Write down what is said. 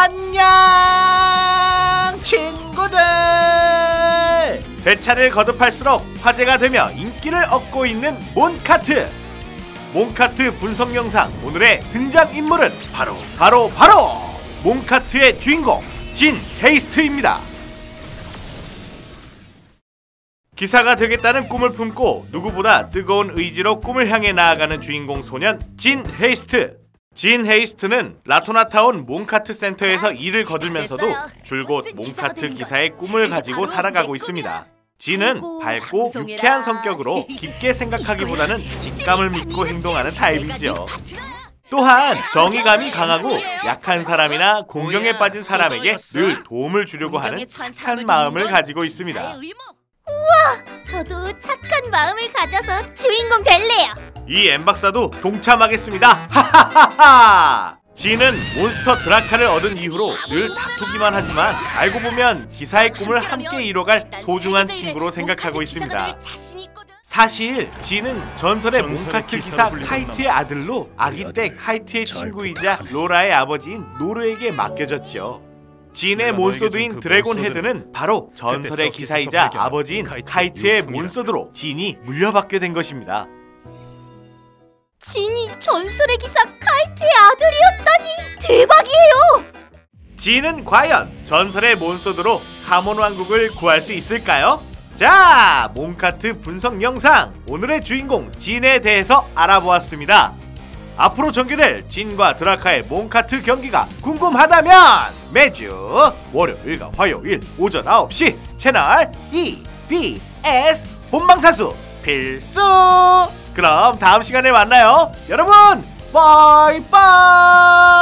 안녕 친구들! 회차를 거듭할수록 화제가 되며 인기를 얻고 있는 몬카트. 몬카트 분석 영상 오늘의 등장 인물은 바로 바로 바로 몬카트의 주인공 진 헤이스트입니다. 기사가 되겠다는 꿈을 품고 누구보다 뜨거운 의지로 꿈을 향해 나아가는 주인공 소년 진 헤이스트 진 헤이스트는 라토나타운 몬카트 센터에서 일을 거들면서도 줄곧 몬카트 기사의 꿈을 가지고 살아가고 있습니다. 진은 밝고 유쾌한 성격으로 깊게 생각하기보다는 직감을 믿고 행동하는 타입이지요. 또한 정의감이 강하고 약한 사람이나 공경에 빠진 사람에게 늘 도움을 주려고 하는 착한 마음을 가지고 있습니다. 저도 착한 마음을 가져서 주인공 될래요. 이 엠박사도 동참하겠습니다. 하하하하. 진은 몬스터 드라카를 얻은 이후로 늘 다투기만 하지만 알고 보면 기사의 꿈을 함께 이뤄갈 소중한 친구로 생각하고 있습니다. 사실 진은 전설의 몬카트 기사 카이트의 아들로 아기 때 카이트의 친구이자 로라의 아버지인 노르에게 맡겨졌죠. 진의 몬소드인 드래곤 헤드는 바로 전설의 기사이자 아버지인 카이트의 몬소드로 진이 물려받게 된 것입니다. 진이 전설의 기사 카이트의 아들이었다니 대박이에요. 진은 과연 전설의 몬소드로 카몬 왕국을 구할 수 있을까요? 자, 몬카트 분석 영상 오늘의 주인공 진에 대해서 알아보았습니다. 앞으로 전개될 진과 드라카의 몬카트 경기가 궁금하다면 매주 월요일과 화요일 오전 9시 채널 EBS 본방사수 필수! 그럼 다음 시간에 만나요. 여러분, 바이바이!